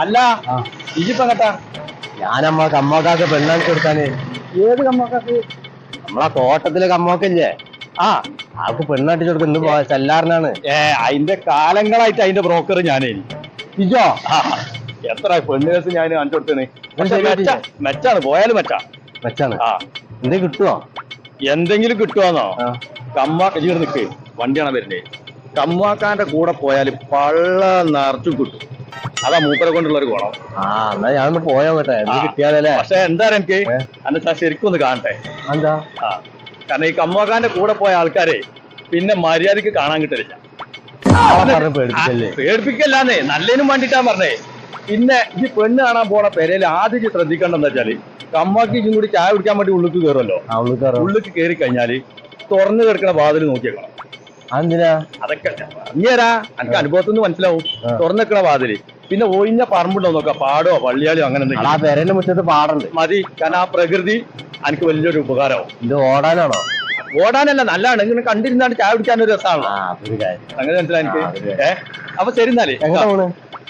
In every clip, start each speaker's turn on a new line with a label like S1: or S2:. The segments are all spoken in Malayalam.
S1: അല്ല
S2: ആ.
S1: കേട്ടാ
S2: ഞാൻ നമ്മ കമ്മക്കാക്ക് പെണ്ണാക്കി കൊടുക്കാന്.
S1: ഏത് കമ്മക്കാക്ക്?
S2: നമ്മളെ തോട്ടത്തിലെ കമ്മക്കല്ലേ?
S1: ആ.
S2: ആൾക്ക് പെണ്ണാട്ടി കൊടുക്കും ഇന്ന് ചെല്ലാറിനാണ്.
S1: ഏ അതിന്റെ കാലങ്ങളായിട്ട് അതിന്റെ ബ്രോക്കർ ഞാനേ.
S2: ഇജോ
S1: എത്ര പെണ്ണ് കേസ് ഞാൻ മെച്ച മെച്ചാണ് പോയാലും മെച്ചാ.
S2: മെച്ചാണ്.
S1: ആ.
S2: എന്തെങ്കിലും കിട്ടുവോ?
S1: എന്തെങ്കിലും കിട്ടുവാന്നോ?
S2: ആ.
S1: കമ്മ ഇങ്ങനെ നിക്ക്. വണ്ടിയാണ് വരുന്നത് കമ്മാക്കാന്റെ കൂടെ പോയാൽ പള്ള നിറച്ചും കിട്ടും. അതാ മൂപ്പരെ കൊണ്ടുള്ള ഒരു ഗുണം
S2: ആ എന്നാ ഞാനൊന്ന് പോയാ കേട്ടെ എന്ത്
S1: ആ.
S2: കിട്ടിയാലല്ലേ?
S1: പക്ഷെ എന്താ എനിക്ക് എന്നെ ഞാൻ ശരിക്കും ഒന്ന് കാണട്ടെ.
S2: എന്താ
S1: ആ. കാരണം ഈ കമ്മാക്കാന്റെ കൂടെ പോയ ആൾക്കാരെ പിന്നെ മര്യാദയ്ക്ക് കാണാൻ കിട്ടില്ല
S2: പേടിപ്പിക്കല്ലേ?
S1: പേടിപ്പിക്കല്ലാന്നേ. നല്ലതിനും വേണ്ടിട്ടാ പറഞ്ഞേ. പിന്നെ ഈ പെണ്ണ് കാണാൻ പോണ പെരയിൽ ആദ്യം ശ്രദ്ധിക്കേണ്ടെന്ന് വെച്ചാൽ കമ്മാക്കി ഇതും കൂടി ചായ കുടിക്കാൻ വേണ്ടി ഉള്ളിക്ക് കയറുമല്ലോ ഉള്ളിക്ക് കയറി കഴിഞ്ഞാൽ തുറന്നു കിടക്കുന്ന വാതിൽ നോക്കിയേക്കണം.
S2: അതെന്തിനാ?
S1: അതൊക്കെ പറഞ്ഞുതരാ എനിക്ക് അനുഭവത്തിൽ നിന്ന് മനസ്സിലാവും. തുറന്നിക്കണ വാതിൽ. പിന്നെ ഒഴിഞ്ഞ പറമ്പുണ്ടോ നോക്കാം പാടോ പള്ളിയാലോ അങ്ങനെ
S2: ആ
S1: എന്തെങ്കിലും
S2: പെരന്റെ മുറ്റത്ത് പാടുണ്ട്.
S1: മതി കാരണം ആ പ്രകൃതി എനിക്ക് വലിയൊരു ഉപകാരമാവും.
S2: ഇത് ഓടാനാണോ?
S1: ഓടാനല്ല നല്ലതാണ്. ഇങ്ങനെ കണ്ടിരുന്നാണ് ചായ കുടിക്കാൻ ഒരു രസമാണ്
S2: ആ
S1: അങ്ങനെ മനസ്സിലായി എനിക്ക്? ഏഹ് അപ്പൊ ശരി എന്നാലേ.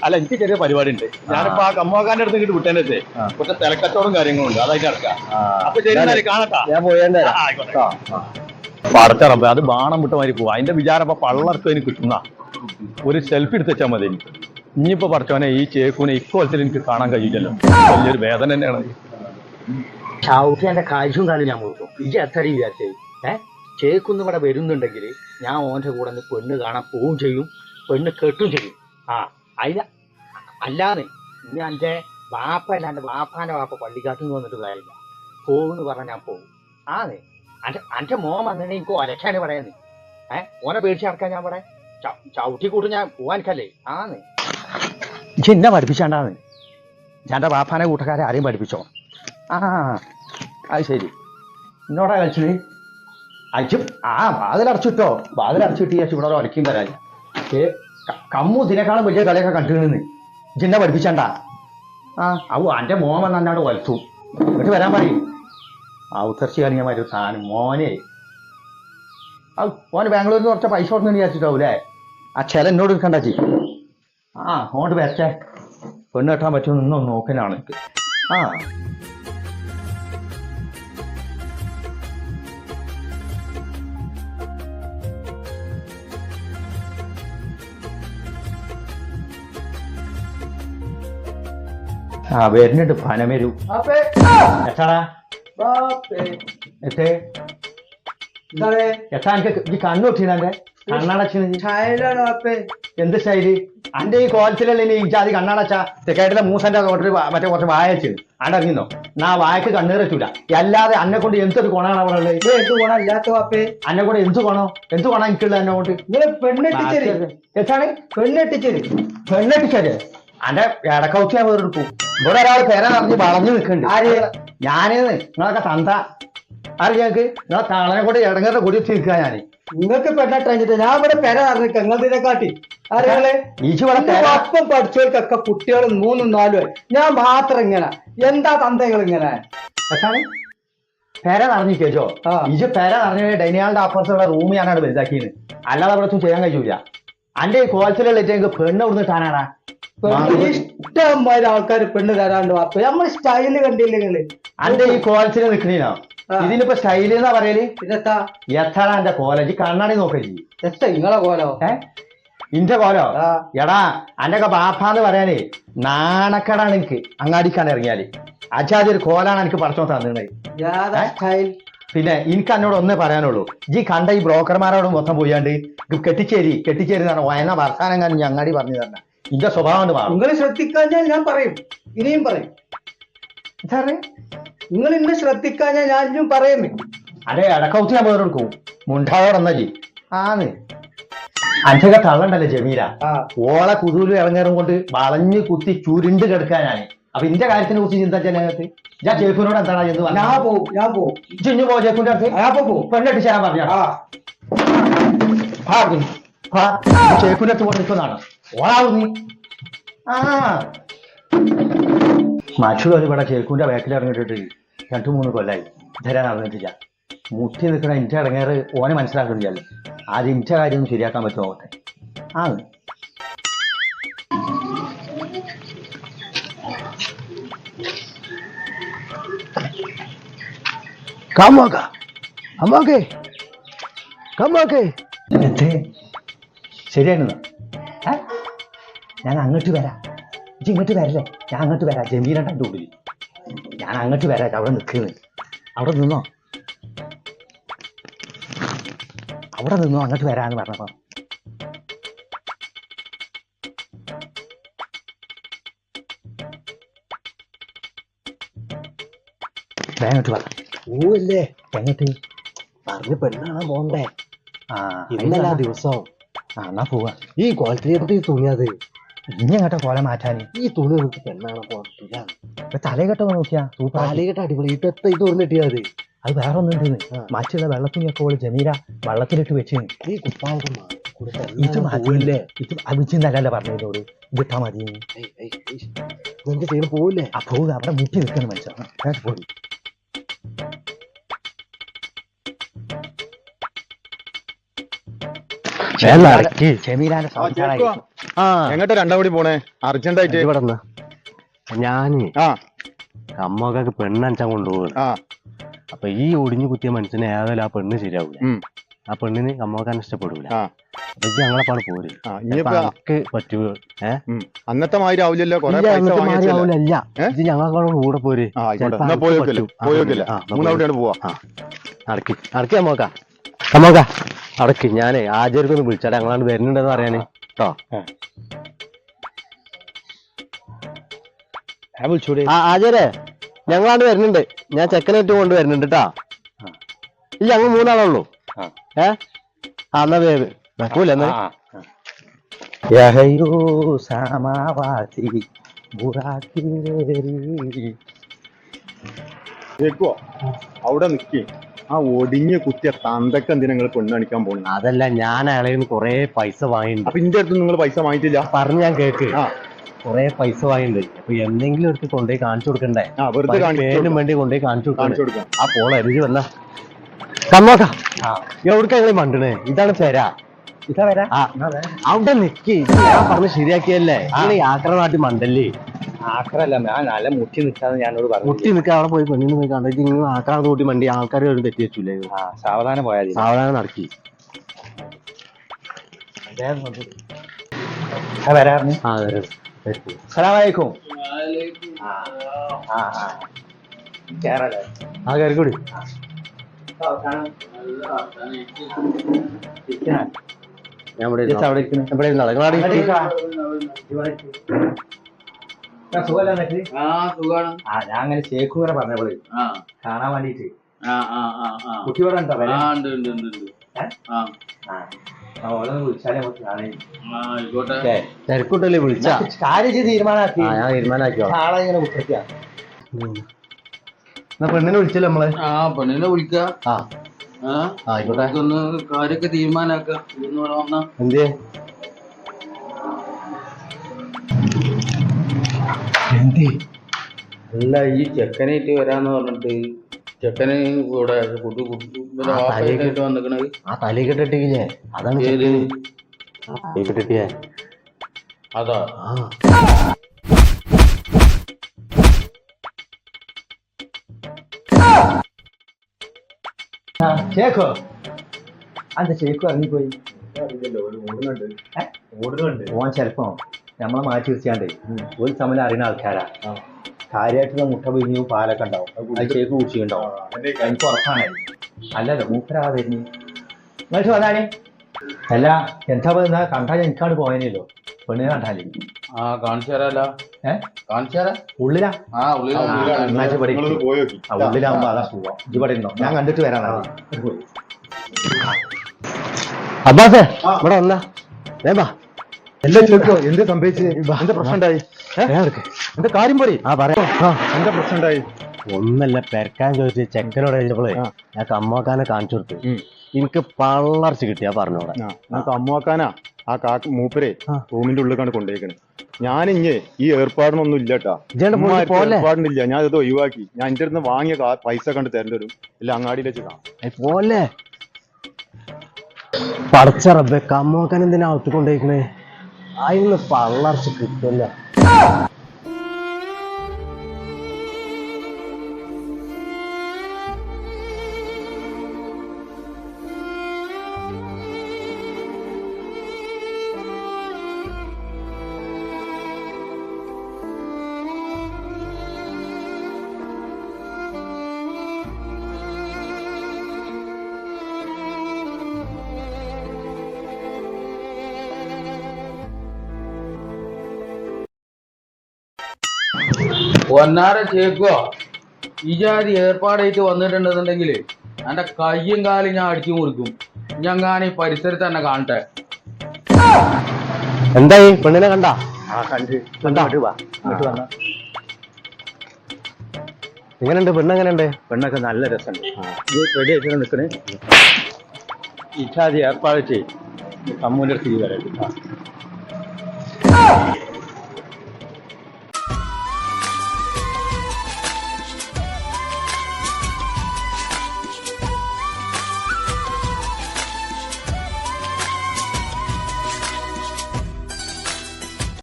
S1: അല്ല എനിക്ക് ചെറിയ പരിപാടി ഉണ്ട് ഞാനിപ്പോ ആ കമ്മാക്കാന്റെ അടുത്ത് ഇങ്ങോട്ട് വിട്ടേനെ കുറച്ച് തിലക്കച്ചവടം കാര്യങ്ങളും ഉണ്ട് അതായിട്ട് നടക്കാം.
S2: ആ.
S1: അപ്പൊ ശരി എന്നാലേ കാണട്ടാ
S2: ഞാൻ പോയേണ്ടേ
S1: ആ, ആയിക്കോട്ടെ. പടച്ചറമ്പ് അത് ബാണം വിട്ട മാതിരി പോവാ. അതിന്റെ വിചാരം പള്ളർത്ത് എനിക്ക് കിട്ടുന്ന. ഒരു സെൽഫി എടുത്ത് വെച്ചാൽ മതി എനിക്ക്. ഇനിയിപ്പോ പഠിച്ചവനെ ഈ ചേക്കൂനെ ഇക്കോലത്തിൽ എനിക്ക് കാണാൻ കഴിയില്ലല്ലോ. വലിയൊരു വേദന തന്നെയാണ്
S3: ചവിട്ടി എന്റെ കാഴ്ചയും ഞാൻ കൊടുക്കും ഇജ് എത്ര വിചാരിച്ചേ? ഏ? ചേക്കുന്ന് ഇവിടെ വരുന്നുണ്ടെങ്കിൽ ഞാൻ ഓന്റെ കൂടെ നിന്ന് പെണ്ണ് കാണാൻ പോവും ചെയ്യും. പെണ്ണ് കെട്ടും ചെയ്യും. ആ അതിന് അല്ലാതെ ഇനി എന്റെ വാപ്പ അല്ലാണ്ട് വാപ്പാന്റെ വാപ്പ പള്ളിക്കാട്ടിൽ നിന്ന് വന്നിട്ട് കാര്യമില്ല. പോകുമെന്ന് പറഞ്ഞാൽ ഞാൻ പോകും ആന്ന്. എന്റെ മോൻ വന്നിട്ട് എനിക്ക് ഒരക്കാണ് പറയുന്നത് ഏ ഓനെ പേടിച്ച് നടക്കാൻ ഞാൻ ഇവിടെ ചവിട്ടി കൂട്ട് ഞാൻ പോവാനിക്കല്ലേ? ആന്ന്. എന്നെ പഠിപ്പിച്ചാണ്ടാന്ന്. ഞാൻ വാപ്പാനെ കൂട്ടക്കാരെ ആരെയും പഠിപ്പിച്ചോ? ആ അത് ശരി. എന്നോടാ കളിച്ചത്? അയച്ചു ആ വാതിലടച്ചിട്ടോ വാതിലടച്ചിട്ട് ചേച്ചി ഇവിടെ ഒരക്കും തരാൻ ഏ കമ്മു ഇതിനേക്കാളും വലിയ കളിയൊക്കെ കണ്ടിരുന്നു. ജിന്നെ പഠിപ്പിച്ചണ്ട? ആ അവ എന്റെ മോൻ വന്ന് അന്നാട് വലത്തു എന്നിട്ട് വരാൻ പറയും. ആ ഉത്തർച്ചി കളിയാൻ വരും താനും മോനെ. ആ മോന് ബാംഗ്ലൂരിൽ നിന്ന് കുറച്ച് പൈസ കൊടുക്കുന്നു വിചാരിച്ചിട്ടാവൂലേ? ആ ചില എന്നോട് എടുക്കണ്ട ചേച്ചി ആ അങ്ങോട്ട് വരട്ടെ. പെണ്ണ് കെട്ടാൻ പറ്റുമോ ഇന്നൊന്ന് നോക്കാനാണ് എനിക്ക്. ആ. ആ വരുന്നുണ്ട് പനമരു എത്താടാ? എത്തേ? എത്താ എനിക്ക് ഈ കണ്ണടച്ചു എന്ത് ശൈലി? അന്റെ ഈ കോലത്തിലല്ലേ ഇനി ഇജാതി കണ്ണടച്ച തെക്കായിട്ടുള്ള മൂസന്റെ വാ- മറ്റേ കുറച്ച് വായച്ചു അടങ്ങിന്നോ നാ വായക്ക് കണ്ണീറച്ചൂല അല്ലാതെ അന്നെ കൊണ്ട് എന്തൊരു ഗുണമാണ് അവിടെ ഉള്ളത്?
S4: എന്ത് ഗുണം ഇല്ലാത്ത വാപ്പേ
S3: അന്നെ കൊണ്ട് എന്ത് ഗുണം എന്ത് ഗുണം എനിക്കുള്ള എന്നെ കൊണ്ട്?
S4: നിങ്ങൾ പെണ്ണെട്ടിച്ചേരി
S3: എന്താണ്?
S4: പെണ്ണെട്ടിച്ചേരി
S3: പെണ്ണെട്ടിച്ചേര് അന്റെ ഇടക്കൗച്ചാ വേറെ വേറെടുക്കും. ഇവിടെ ഒരാൾ പേര നടത്തി വളഞ്ഞു നിൽക്കുന്നുണ്ട്.
S4: ആര്?
S3: ഞാനേന്ന് നിങ്ങളൊക്കെ തന്ത. ആര് ഞങ്ങൾക്ക് നിങ്ങളെ കാളനെ കൂടി ഇടങ്ങേറെ കൂടി ചിരിക്കാ ഞാൻ
S4: നിങ്ങൾക്ക് പെണ്ണെട്ടഞ്ഞിട്ട് ഞാൻ ഇവിടെ പെര നടന്നിട്ട് നിങ്ങളിതിനെ കാട്ടി അറിയാളെ
S3: ഈശു
S4: അപ്പം പഠിച്ചവർക്കൊക്കെ കുട്ടികൾ മൂന്നും നാലും ഞാൻ മാത്രം ഇങ്ങനെ. എന്താ തന്തകൾ ഇങ്ങനെ?
S3: പേര നിറഞ്ഞു കേച്ചോ. ഈജ് പേര നിറഞ്ഞ ഡൈനിയാളുടെ അപ്പുറത്തുള്ള റൂം ഞാനാണ് വലുതാക്കിയത്. അല്ലാതെ അവിടെ ഒന്നും ചെയ്യാൻ കഴിയൂല. അന്റെ ഈ കോലത്തിലുള്ള എനിക്ക് പെണ്ണ് ഇവിടുന്ന്
S4: ഇഷ്ടംമാതിരി ആൾക്കാർ പെണ്ണ് തരാണ്ട് വാപ്പ നമ്മൾ സ്റ്റൈൽ കണ്ടില്ലെങ്കിൽ നിങ്ങൾ?
S3: അന്റെ ഈ കോലത്തിൽ നിൽക്കണീനോ ഇതിനിപ്പോ സ്റ്റൈൽ എന്നാ പറയൽ?
S4: ഇതെത്താ
S3: എത്താണ് എന്റെ കോളേജ് കണ്ണാടി നോക്കി
S4: എത്ത ഇങ്ങളെ കോലോ?
S3: ഏ? ഇന്റെ കോലോ? എടാ അന്റെ ബാപ്പാന്ന് പറയാനേ നാണക്കേടാണ് എനിക്ക് അങ്ങാടിക്കാൻ ഇറങ്ങിയാൽ. അജാതി ഒരു കോലാണ് എനിക്ക് ഏ?
S4: സ്റ്റൈൽ
S3: പിന്നെ എനിക്ക് എന്നോട് ഒന്നേ പറയാനുള്ളൂ. ജീ കണ്ട ഈ ബ്രോക്കർമാരോട് മൊത്തം പോയാണ്ട് കെട്ടിച്ചേരി കെട്ടിച്ചേരി എന്നാണ് വയന വർത്താനം ഞാൻ അങ്ങാടി പറഞ്ഞു തരണ. ഇന്റെ സ്വഭാവം മാറും.
S4: നിങ്ങൾ ശ്രദ്ധിക്കാഞ്ഞാൽ ഞാൻ പറയും. ഇനിയും പറയും.
S3: സാറേ
S4: നിങ്ങൾ ഇന്ന് ശ്രദ്ധിക്കാഞ്ഞാൽ ഞാൻ ഇനിയും പറയുന്നു.
S3: അതെ അടക്കൗത്തി ഞാൻ വേറെ എടുക്കും. ജി ആന്ന്. അഞ്ചക തള്ളണ്ടല്ലേ ജമീല?
S4: ആ.
S3: ഓളെ കുതൂലും ഇറങ്ങേറും കൊണ്ട് വളഞ്ഞ് കുത്തി ചുരുണ്ട് കിടക്കാനാണ് അപ്പൊ ഇന്റെ കാര്യത്തിനെ കുറിച്ച് ചിന്ത ജനങ്ങൾക്ക് ഞാൻ ജയ്പൂരിനോട് എന്താണ് എന്ന്
S4: ഞാൻ
S3: പറഞ്ഞു
S4: പോവും ഞാൻ പോവും.
S3: ചിഞ്ഞു പോ ജയ്പൂരിന്റെ അടുത്ത്.
S4: ഞാൻ ഇപ്പൊ പോവും
S3: പെണ്ണെട്ടി ചേരാൻ പറഞ്ഞ.
S4: ആ.
S3: ചേക്കുന്റെ അടുത്ത് ഓണാവുന്നു ആ. മാഷുകൾ ഇവിടെ ചേക്കൂന്റെ ബാക്കിൽ ഇറങ്ങിയിട്ടിട്ട് രണ്ടു മൂന്ന് കൊല്ലായി. ധരാൻ അറിഞ്ഞിട്ടില്ല മുട്ടി നിൽക്കുന്ന എന്റെ ഇടങ്ങേറ് ഓനെ മനസ്സിലാക്കുന്നില്ല. ആദ്യം എന്റെ കാര്യം ഒന്ന് ശരിയാക്കാൻ പറ്റുമോ? അവട്ടെ ആ ശരിയായിരുന്നു? ഞാൻ അങ്ങോട്ട് വരാം. ഇജ്ജ് ഇങ്ങോട്ട് വരല്ലേ ഞാൻ അങ്ങോട്ട് വരാം. ജമീലണ്ട കണ്ടു ഉള്ളിൽ. ഞാൻ അങ്ങോട്ട് വരാം. അവിടെ നിൽക്കുന്നു അവിടെ നിന്നോ? അവിടെ നിന്നോ? അങ്ങോട്ട് വരാന്ന് പറഞ്ഞപ്പോ. വേഗം പറ
S2: ഓല്ലേ
S3: എങ്ങോട്ട്
S2: പറഞ്ഞ് പെണ്ണാണോ പോണ്ടേ
S3: ആ
S2: ഇന്നല്ല
S3: ദിവസവും
S2: ദിവസം.
S3: ആ എന്നാ പോവാ.
S2: ഈ കോലത്തിലേക്ക് തുണിയത്
S3: ഇനി കൊല കോല മാറ്റാന്
S2: ഈ തുണി നമുക്ക് പോകില്ല
S3: ഇപ്പൊ നോക്കിയാ
S2: താലികെട്ട് അടിപൊളി. ഇതെത്ത ഇത് തുറന്നിട്ടിയത്
S3: അത് വേറെ ഒന്നും
S2: ആ.
S3: മറ്റുള്ള വെള്ളത്തിനൊക്കെ ഓൾ ജമീല വെള്ളത്തിലിട്ട് വെച്ച്.
S2: ഈ കുപ്പായം
S3: ഇത് മതിയില്ലേ ഇത് അഭിച്ചിന്നല്ലല്ലോ പറഞ്ഞതിനോട് ഇതിട്ടാ മതി.
S2: നിന്റെ പോവില്ലേ?
S3: അപ്പോ അവിടെ മുട്ടി നിൽക്കണം മനുഷ്യ പോയി ജമീലാന്റെ സംസാരം
S2: ആ
S1: എങ്ങോട്ടാ രണ്ടാം കൂടി പോണേ? അർജന്റ് ആയിട്ട്
S2: ഇവിടെ ഞാൻ
S1: ആ.
S2: അമ്മക്കൊക്കെ പെണ്ണനച്ചാൻ കൊണ്ടുപോകും
S1: ആ.
S2: അപ്പൊ ഈ ഒടിഞ്ഞു കുത്തിയ മനുഷ്യനെ ഏതായാലും ആ പെണ്ണ് ശരിയാവൂല. ആ പെണ്ണിന് അമ്മക്കാൻ ഇഷ്ടപ്പെടൂല. അപ്പൊ ഇത് ഞങ്ങളെപ്പാണ് പോര്. ഏഹ്
S1: ഉം. അന്നത്തെ മാതിരി ആവില്ലല്ലോ?
S2: ഇത് ഞങ്ങളെ കൂടെ പോര്. പറ്റും. അടക്കി. അടക്കി അമ്മക്ക. അമ്മക്ക. അടക്കി. ഞാനേ ആചാര്യക്കൊന്ന് വിളിച്ചാൽ ഞങ്ങളാണ്ട് വരുന്നുണ്ടെന്ന് പറയാന്.
S3: വിളിച്ചൂടെ
S2: ആ. ആചാരേ ഞങ്ങളാണ്ട് വരുന്നുണ്ട്. ഞാൻ ചെക്കനായിട്ട് കൊണ്ട് വരുന്നുണ്ട് കേട്ടാ ഈ ഞങ്ങൾ മൂന്നാളുള്ളൂ. ഏ? ആ എന്നാ വേവ് നടക്കൂല എന്നാ
S3: സമാവാസി
S1: അവിടെ നിക്കി. ആ ഒടിഞ്ഞ കുത്തിയ തന്തക്ക് എന്തിനാ നിങ്ങൾ പെണ്ണ് കാണിക്കാൻ പോകുന്നത്
S2: അതല്ല ഞാൻ അയാളെ നിന്ന് കൊറേ പൈസ വാങ്ങിയിട്ടുണ്ട്.
S1: അപ്പൊ ഇന്റെ അടുത്ത് നിങ്ങൾ പൈസ വാങ്ങിയിട്ടില്ല?
S2: പറഞ്ഞു ഞാൻ കേക്ക്.
S1: ആ.
S2: കൊറേ പൈസ വാങ്ങിയിട്ടുണ്ട്. അപ്പൊ എന്തെങ്കിലും എടുത്ത് കൊണ്ടുപോയി കാണിച്ചു കൊടുക്കണ്ടേ?
S1: ആ വെറുതെ കാണിച്ചു
S2: പേരിനും വേണ്ടി കൊണ്ടുപോയി കാണിച്ചു
S1: കാണിച്ചു കൊടുക്കാം.
S2: ആ പോള എരിഞ്ഞു വന്ന. തന്നോക്ക. എവിടേക്കാ ഞങ്ങൾ മണ്ടണേ? ഇതാണ് പെര.
S3: ഇതാ വരാ
S2: ആ അവിടെ നിക്കി. ഞാൻ പറഞ്ഞ് ശരിയാക്കിയല്ലേ? അങ്ങനെ യാത്ര നാട്ടി മണ്ടല്ലേ
S3: ആക്രല്ല ഞാൻ നല്ല മുട്ടി നിൽക്കാന്ന് ഞാനോട് പറഞ്ഞു
S2: മുട്ടി നിൽക്കാൻ അവിടെ പോയി പെണ്ണിന് പോയി കണ്ടിട്ട് ഇങ്ങനെ ആക്രാന്ത് കൂട്ടി മണ്ടി ആൾക്കാർ വരും തെറ്റി വെച്ചില്ലേ
S3: ആ സാവധാനം പോയാൽ മതി.
S2: സാവധാനം നടക്കി.
S3: ആ വരാറുണ്ട്.
S2: ആ വരും. വരും.
S3: സലാമലൈക്കും ആ ആ ആ. കേറല്ലേ?
S2: ആ കയറി കൂടി ഞാൻ ഇവിടെ ഇരുന്നോ.
S3: അവിടെ ഇരിക്കുന്നു
S2: ഇവിടെ ഇരുന്നോ. നിങ്ങളവിടെ ഇരിക്ക്.
S5: ആ സുഖാണ്.
S3: ആ ഞാൻ അങ്ങനെ ശേഖുവരെ പറഞ്ഞപ്പോഴേ.
S5: ആ.
S3: കാണാൻ വേണ്ടിട്ട്.
S5: ആ ആ ആ ആ.
S3: കുട്ടി ഇവിടെ ഉണ്ടോ
S5: ആ ഉണ്ട് ഉണ്ട് ഉണ്ട് ഉണ്ട്. ആ.
S3: ആ ഓളെ വിളിച്ചാലേ നമുക്ക് കാണേ
S5: ആ ആയിക്കോട്ടെ.
S2: തിരക്കൂട്ടല്ലേ വിളിച്ചാ?
S3: കാര്യം തീരുമാനാക്കി തീരുമാനമാക്കി.
S2: ആ ഞാൻ തീരുമാനാക്കിയോ
S3: ആളെ ഇങ്ങനെ കുട്ടിക്കാ
S2: എന്നാ പെണ്ണിനെ വിളിച്ചല്ലോ നമ്മളെ?
S5: ആ പെണ്ണിനെ വിളിക്ക.
S2: ആ. ആയിക്കോട്ടെ.
S5: ഒന്ന് കാര്യൊക്കെ തീരുമാനാക്കാം ഇന്ന്
S2: എന്തേ
S5: അല്ല ഈ ചെക്കനായിട്ട് വരാന്ന് പറഞ്ഞിട്ട് ചെക്കന് കൂടെ കുട്ടി
S2: ആ,
S5: വാപ്പായിട്ട് വന്നിക്കണത്.
S2: ആ തലയിൽ കെട്ടിട്ടില്ലേ അതാണ്
S5: ഏത്?
S2: കെട്ടിട്ടിയേ
S5: അതാ.
S2: ആ.
S3: ശേഖോ അന്ത ശേഖു ഓടുന്നുണ്ട്. ഓൻ ചെലപ്പോ നമ്മളെ മാറ്റി വെച്ചാണ്ടേ ഒരു സമയം അറിയുന്ന ആൾക്കാരാ. കാര്യമായിട്ട് മുട്ട പിരിഞ്ഞു പാലൊക്കെ ഉണ്ടാവും. അത് ശേഖു കുടിച്ചിട്ടുണ്ടാവും എനിക്ക് ഉറപ്പാണ് അല്ലല്ലോ മൂപ്പരാ വരുന്നു. എന്നിട്ട് വന്നാണേ അല്ല എന്താ പറയുന്ന കണ്ടാൽ എനിക്കാണ് പോയനല്ലോ പെണ്ണിനെ കണ്ടാലേ.
S5: ആ കാണിച്ചു തരാം.
S3: ഉള്ളിലാ?
S5: ആ
S3: ഉള്ളിലാവുമ്പോ അതാ സുഖം. ഇവിടെ ഇരുന്നോ. ഞാൻ കണ്ടിട്ട് വരാനാ
S2: അബ്ബാസേ ഇവിടെ വന്നാ. വേമ്പാ.
S1: എല്ലാം ചോദിക്കോ എന്ത് സംഭവിച്ചു എന്താ പ്രശ്നമുണ്ടായി? എന്താ കാര്യം പോരെ?
S2: ആ പറയാം.
S1: എന്താ പ്രശ്നമുണ്ടായി?
S2: ഒന്നല്ല പെരക്കാൻ ചോദിച്ചു ചെക്കനോട്
S1: കഴിഞ്ഞപ്പോൾ
S2: ഞാൻ കമ്മാക്കാനെ കാണിച്ചു കൊടുത്തു. എനിക്ക് പള്ളർച്ച കിട്ടിയാ പറഞ്ഞോടെ
S1: ഞാൻ നമുക്ക് അമ്മുവാക്കാനാ ആ കാ മൂപ്പരെ. റൂമിന്റെ ഉള്ളിലേക്കാണ് കൊണ്ടുപോയിക്കണേ. ഞാനിഞ്ഞേ ഈ ഏർപ്പാടിനൊന്നും ഇല്ല ഏർപ്പാടിനില്ല. ഞാൻ ഇത് ഒഴിവാക്കി. ഞാൻ എന്റെ അടുത്ത് വാങ്ങിയ പൈസ കണ്ട് തരേണ്ടി വരും. ഇല്ല അങ്ങാടിയിൽ വെച്ച് കാണാം.
S2: പോലെ പടച്ച റബ്ബെ കമ്മോക്കാൻ എന്തിനാ അകത്ത് പള്ളർച്ച് പള്ളർച്ച കിട്ടില്ല
S5: പൊന്നാര ചേക്കുക ഈ ജാതി ഏർപ്പാടായിട്ട് വന്നിട്ടുണ്ടെന്നുണ്ടെങ്കിൽ എന്റെ കയ്യും കാലും ഞാൻ അടിച്ചു കൊടുക്കും ഞാൻ ഈ പരിസരത്ത് തന്നെ കാണട്ടെ.
S2: എന്തായി? പെണ്ണിനെ കണ്ട? എങ്ങനെയുണ്ട് പെണ്ണ് എങ്ങനെയുണ്ട്
S3: പെണ്ണൊക്കെ നല്ല രസമുണ്ട്. ഇത് റെഡി ആയിട്ട് നിൽക്കണേ. ഇച്ഛാതി ഏർപ്പാട് ചെയ്യും അമ്മൂന്റെ അടുത്ത് ഈ വരാം.